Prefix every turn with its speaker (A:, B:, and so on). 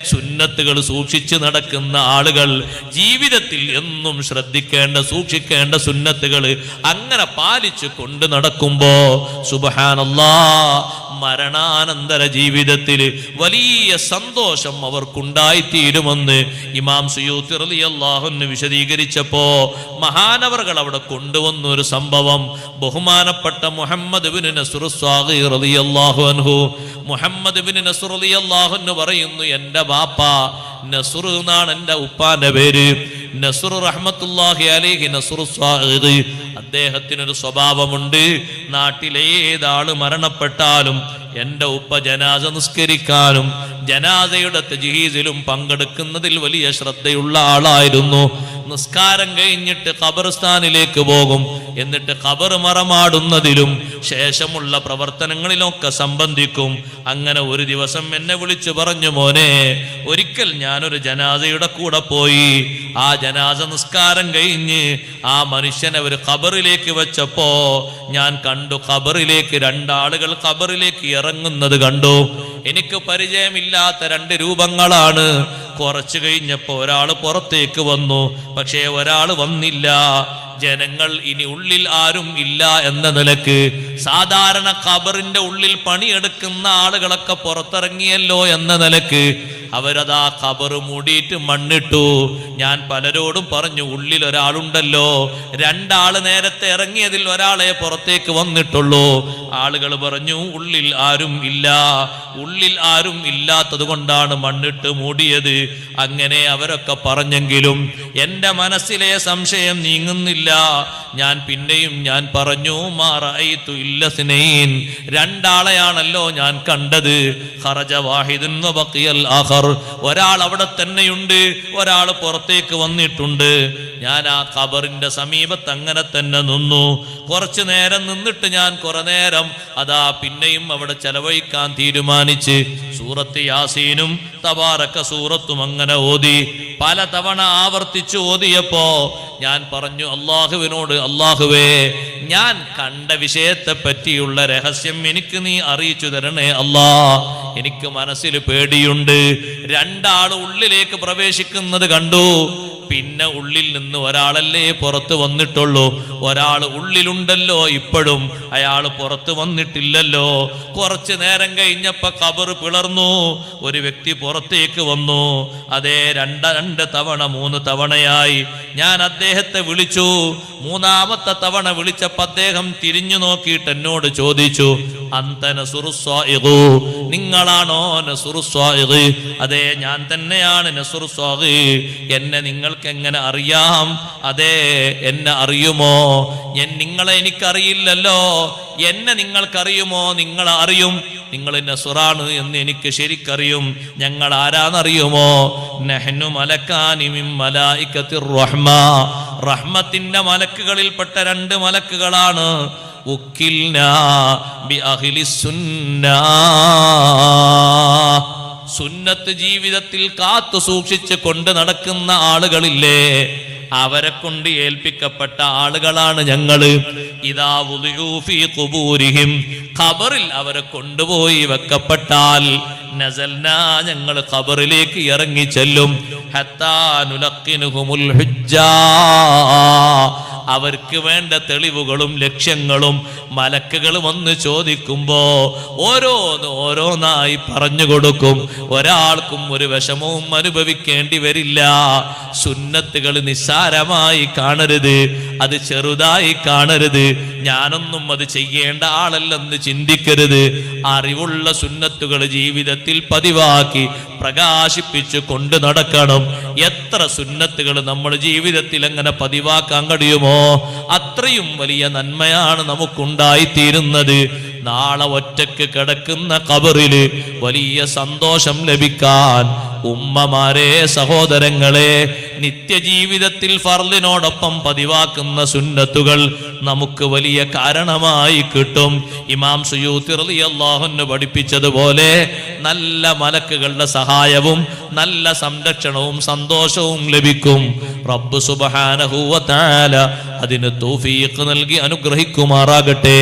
A: സുന്നത്തുകൾ സൂക്ഷിച്ചു നടക്കുന്ന ആളുകൾ ജീവിതത്തിൽ എന്നും ശ്രദ്ധിക്കേണ്ട സൂക്ഷിക്കേണ്ട സുന്നത്തുകൾ അങ്ങനെ പാലിച്ചു കൊണ്ട് നടക്കുമ്പോ സുബഹാനല്ലാ മരണാനന്തര ജീവിതത്തിൽ വലിയ സന്തോഷം അവർക്കുണ്ടായിത്തീരുമെന്ന് ഇമാം സുയൂത്തി റളിയല്ലാഹുവിന് വിശദീകരിച്ചപ്പോ മഹാനവറുകൾ അവിടെ കൊണ്ടുവന്ന ഒരു സംഭവം. ബഹുമാനപ്പെട്ട മുഹമ്മദ് ബിൻ നസ്ർ റളിയല്ലാഹു അൻഹു മുഹമ്മദ് പറയുന്നു എന്റെ ബാപ്പ നസുർ എന്നാണ് എന്റെ ഉപ്പാന്റെ പേര്. നസുർ റഹ്മത്തുല്ലാഹി അദ്ദേഹത്തിനൊരു സ്വഭാവമുണ്ട്. നാട്ടിലേതാൾ മരണപ്പെട്ടാലും എന്റെ ഉപ്പ ജനാസ നിസ്കരിക്കാനും ജനാസയുടെ തജീസിലും പങ്കെടുക്കുന്നതിൽ വലിയ ശ്രദ്ധയുള്ള ആളായിരുന്നു. നിസ്കാരം കഴിഞ്ഞിട്ട് ഖബർസ്ഥാനിലേക്ക് പോകും. എന്നിട്ട് ഖബർ മറമാടുന്നതിലും ശേഷമുള്ള പ്രവർത്തനങ്ങളിലൊക്കെ സംബന്ധിക്കും. അങ്ങനെ ഒരു ദിവസം എന്നെ വിളിച്ചു പറഞ്ഞു മോനെ ഒരിക്കൽ ഞാനൊരു ജനാസയുടെ കൂടെ പോയി. ആ ജനാസ നിസ്കാരം കഴിഞ്ഞ് ആ മനുഷ്യനെ ഒരു ഖബറിലേക്ക് വെച്ചപ്പോ ഞാൻ കണ്ടു ഖബറിലേക്ക് രണ്ടാളുകൾ ഖബറിലേക്ക് ഇറങ്ങുന്നത് കണ്ടു. എനിക്ക് പരിചയമില്ലാത്ത രണ്ട് രൂപങ്ങളാണ്. കുറച്ചു കഴിഞ്ഞപ്പോൾ ഒരാൾ പുറത്തേക്ക് വന്നു. പക്ഷേ ഒരാൾ വന്നില്ല. ജനങ്ങൾ ഇനി ഉള്ളിൽ ആരും ഇല്ല എന്ന നിലയ്ക്ക് സാധാരണ കബറിന്റെ ഉള്ളിൽ പണിയെടുക്കുന്ന ആളുകളൊക്കെ പുറത്തിറങ്ങിയല്ലോ എന്ന നിലയ്ക്ക് അവരതാ കബറ് മൂടിയിട്ട് മണ്ണിട്ടു. ഞാൻ പലരോടും പറഞ്ഞു ഉള്ളിൽ ഒരാളുണ്ടല്ലോ. രണ്ടാൾ നേരത്തെ ഇറങ്ങിയതിൽ ഒരാളെ പുറത്തേക്ക് വന്നിട്ടുള്ളൂ. ആളുകൾ പറഞ്ഞു ഉള്ളിൽ ആരും ഇല്ല. ഉള്ളിൽ ആരും ഇല്ലാത്തത് കൊണ്ടാണ് മണ്ണിട്ട് മൂടിയത്. അങ്ങനെ അവരൊക്കെ പറഞ്ഞെങ്കിലും എന്റെ മനസ്സിലെ സംശയം നീങ്ങുന്നില്ല. ഞാൻ പിന്നെയും ഞാൻ പറഞ്ഞു മാറായിത്തു ഇല്ല സിനൈൻ. രണ്ടാളെയാണല്ലോ ഞാൻ കണ്ടത്. ഹറജ വാഹിദുൻ വ ബഖിയൽ ആഖർ. ഒരാൾ അവിടെ തന്നെയുണ്ട് ഒരാൾ പുറത്തേക്ക് വന്നിട്ടുണ്ട്. ഞാൻ ആ ഖബറിന്റെ സമീപത്ത് അങ്ങനെ തന്നെ നിന്നു. കുറച്ചു നേരം നിന്നിട്ട് ഞാൻ കുറെ നേരം അതാ പിന്നെയും അവിടെ ചെലവഴിക്കാൻ തീരുമാനിച്ച് സൂറത്ത് യാസീനും തബാറക്ക സൂറത്തും അങ്ങനെ ഓതി. പല തവണ ആവർത്തിച്ചു ഓതിയപ്പോ ഞാൻ പറഞ്ഞു അള്ളാഹുവിനോട് അള്ളാഹുവേ ഞാൻ കണ്ട വിഷയത്തെ പറ്റിയുള്ള രഹസ്യം എനിക്ക് നീ അറിയിച്ചു തരണേ അല്ലാ. എനിക്ക് മനസ്സിൽ പേടിയുണ്ട്. രണ്ടാൾ ഉള്ളിലേക്ക് പ്രവേശിക്കുന്നത് കണ്ടു. പിന്നെ ഉള്ളിൽ നിന്ന് ഒരാളല്ലേ പുറത്ത് വന്നിട്ടുള്ളൂ? ഒരാൾ ഉള്ളിലുണ്ടല്ലോ ഇപ്പോഴും. അയാൾ പുറത്ത് വന്നിട്ടില്ലല്ലോ. കുറച്ച് നേരം കഴിഞ്ഞപ്പോൾ കബർ പിളർന്നു. ഒരു വ്യക്തി പുറത്തേക്ക് വന്നു. അതേ രണ്ട് രണ്ട് തവണ മൂന്ന് തവണയായി. ഞാൻ അദ്ദേഹത്തെ വിളിച്ചു. മൂന്നാമത്തെ തവണ വിളിച്ചപ്പോൾ അദ്ദേഹം തിരിഞ്ഞു നോക്കിയിട്ട് എന്നോട് ചോദിച്ചു നിങ്ങളാണോ അതെ ഞാൻ തന്നെയാണ് എന്നെ നിങ്ങൾക്ക് എങ്ങനെ അറിയാം? അതെ എന്നെ അറിയുമോ? നിങ്ങളെ എനിക്കറിയില്ലല്ലോ. എന്നെ നിങ്ങൾക്കറിയുമോ? നിങ്ങൾ അറിയും. നിങ്ങൾ നസുറാണ് എന്ന് എനിക്ക് ശരിക്കറിയും. ഞങ്ങൾ ആരാന്നറിയുമോ? നെഹ്നു മലക്കാനിമിം റഹ്മത്തിന്റെ മലക്കുകളിൽപ്പെട്ട രണ്ട് മലക്കുകളാണ്. ബി അഹ്ലി സുന്ന. സുന്നത്ത് ജീവിതത്തിൽ കാത്തു സൂക്ഷിച്ച് കൊണ്ട് നടക്കുന്ന ആളുകളില്ലേ? അവരെ കൊണ്ട് ഏൽപ്പിക്കപ്പെട്ട ആളുകളാണ് ഞങ്ങൾ ഇതാ വുദിഉ ഫീ ഖബറിൽ അവരെ കൊണ്ടുപോയി വെക്കപ്പെട്ടാൽ നസൽനാ ഞങ്ങൾ ഖബറിലേക്ക് ഇറങ്ങി ചെല്ലും ഹത്താനുലക്കിനുഹുമുൽ ഹുജ്ജാ. അവർക്ക് വേണ്ട തെളിവുകളും ലക്ഷ്യങ്ങളും മലക്കുകൾ വന്ന് ചോദിക്കുമ്പോ ഓരോന്ന് ഓരോന്നായി പറഞ്ഞു കൊടുക്കും. ഒരാൾക്കും ഒരു വിഷമവും അനുഭവിക്കേണ്ടി വരില്ല. സുന്നത്തുകൾ നിസ്സാരമായി കാണരുത്. അത് ചെറുതായി കാണരുത്. ഞാനൊന്നും അത് ചെയ്യേണ്ട ആളല്ലെന്ന് ചിന്തിക്കരുത്. അറിവുള്ള സുന്നത്തുകൾ ജീവിതത്തിൽ പതിവാക്കി പ്രകാശിപ്പിച്ചു കൊണ്ട് നടക്കണം. എത്ര സുന്നത്തുകൾ നമ്മൾ ജീവിതത്തിൽ എങ്ങനെ പതിവാക്കാൻ കഴിയുമോ അത്രയും വലിയ നന്മയാണ് നമുക്കുണ്ടായിത്തീരുന്നത്. നാളെ ഒറ്റയ്ക്ക് കിടക്കുന്ന കബറിൽ വലിയ സന്തോഷം ലഭിക്കാൻ ഉമ്മമാരെ സഹോദരങ്ങളെ നിത്യജീവിതത്തിൽ ഫർലിനോടൊപ്പം പതിവാക്കുന്ന സുന്നത്തുകൾ നമുക്ക് വലിയ കാരണമായി കിട്ടും. ഇമാം സുയൂത്തി റളിയല്ലാഹുവിന് പഠിപ്പിച്ചതുപോലെ നല്ല മലക്കുകളുടെ സഹായവും നല്ല സംരക്ഷണവും സന്തോഷവും ലഭിക്കും. റബ്ബ് സുബഹാനഹൂവത്താല അതിന് തൗഫീഖ് നൽകി അനുഗ്രഹിക്കുമാറാകട്ടെ.